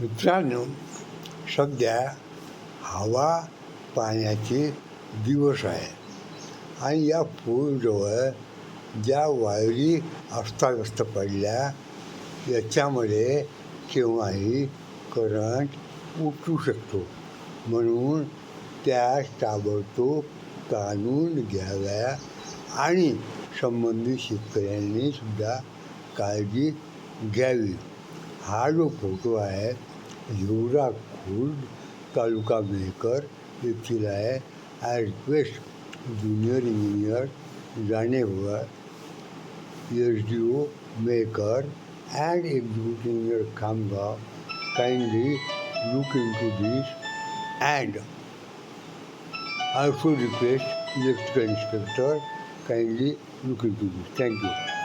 मित्रांनो सध्या हवा पाण्याचे दिवस आहे आणि या पूरजवळ ज्या वायरी अस्ताव्यस्त पडल्या याच्यामध्ये केव्हाही करंट उठू शकतो. म्हणून त्या ताबडतोब ताणून घ्याव्या आणि संबंधित शेतकऱ्यांनी सुद्धा काळजी घ्यावी. हा जो फोटो आहे हिवरा खुर्द तालुका मेहकर येथील आहे I request junior engineer जाणेवर S D O Mehkar and executive engineer Khamgaon kindly look into this and also request electrical inspector kindly look into this. Thank you.